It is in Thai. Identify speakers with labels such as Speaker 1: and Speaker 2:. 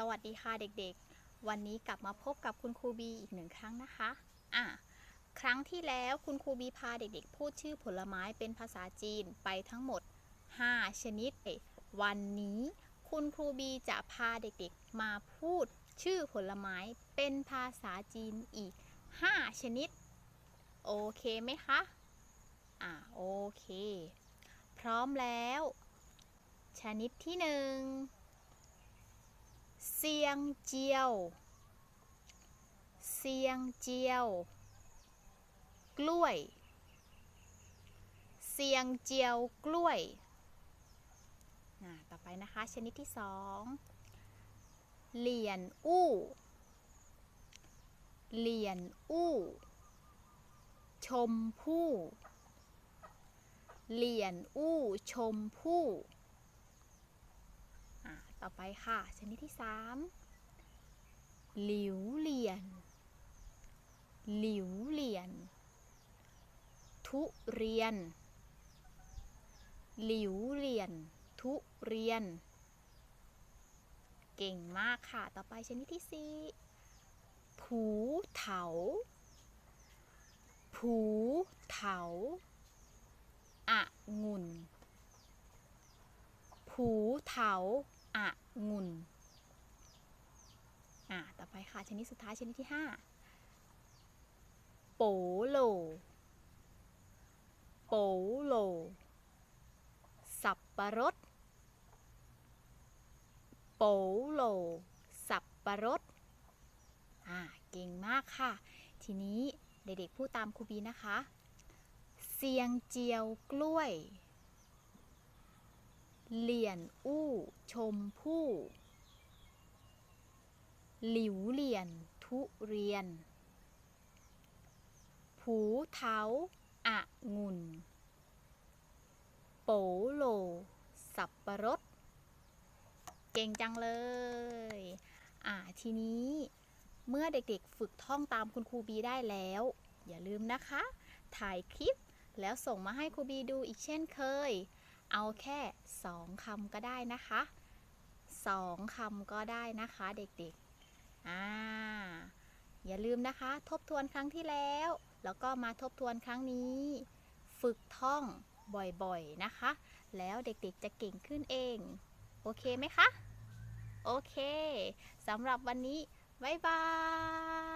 Speaker 1: สวัสดีค่ะเด็กๆ วันนี้กลับมาพบกับคุณครูบีอีกหนึ่งครั้งนะคะอะครั้งที่แล้วคุณครูบีพาเด็กๆ พูดชื่อผลไม้เป็นภาษาจีนไปทั้งหมด 5 ชนิด วันนี้คุณครูบีจะพาเด็กๆ มาพูดชื่อผลไม้เป็นภาษาจีนอีก 5 ชนิด โอเคไหมคะ อ่าโอเค พร้อมแล้ว ชนิดที่หนึ่ง เซียงเจียว เซียงเจียว กล้วย เซียงเจียวกล้วยต่อไปนะคะชนิดที่สองเหลียนอู้เหลียนอู้ ชมพู่เหลียนอู้ชมพู่ ต่อไปค่ะ ชนิดที่สามหลิวเหลียน หลิวเหลียน ทุเรียน หลิวเหลียน ทุเรียน เก่งมากค่ะ ต่อไปชนิดที่สี่ผูเถา ผูเถาอะงุ่น ผูเถา อะงุ่นอ่าต่อไปค่ะ ชนิดสุดท้ายชนิดที่ห้าโปโล โปโล สับปะรด โปโล สับปะรด อ่า เก่งมากค่ะ ทีนี้เด็กๆพูดตามครูบีนะคะเซียงเจียวกล้วย เหลียนอู้ ชมพู่ หลิวเหลียน ทุเรียน ผูเถาอะงุ่น โปโล สับปะรด เก่งจังเลย อ่าทีนี้เมื่อเด็กๆ ฝึกท่องตามคุณครูบีได้แล้ว อย่าลืมนะคะ ถ่ายคลิปแล้วส่งมาให้ครูบีดูอีกเช่นเคย เอาแค่สองคำก็ได้นะคะสองคำก็ได้นะคะเด็กๆ อ่า อย่าลืมนะคะ ทบทวนครั้งที่แล้ว แล้วก็มาทบทวนครั้งนี้ ฝึกท่องบ่อยๆนะคะ แล้วเด็กๆจะเก่งขึ้นเอง โอเคไหมคะ โอเคสำหรับวันนี้ บ๊ายบาย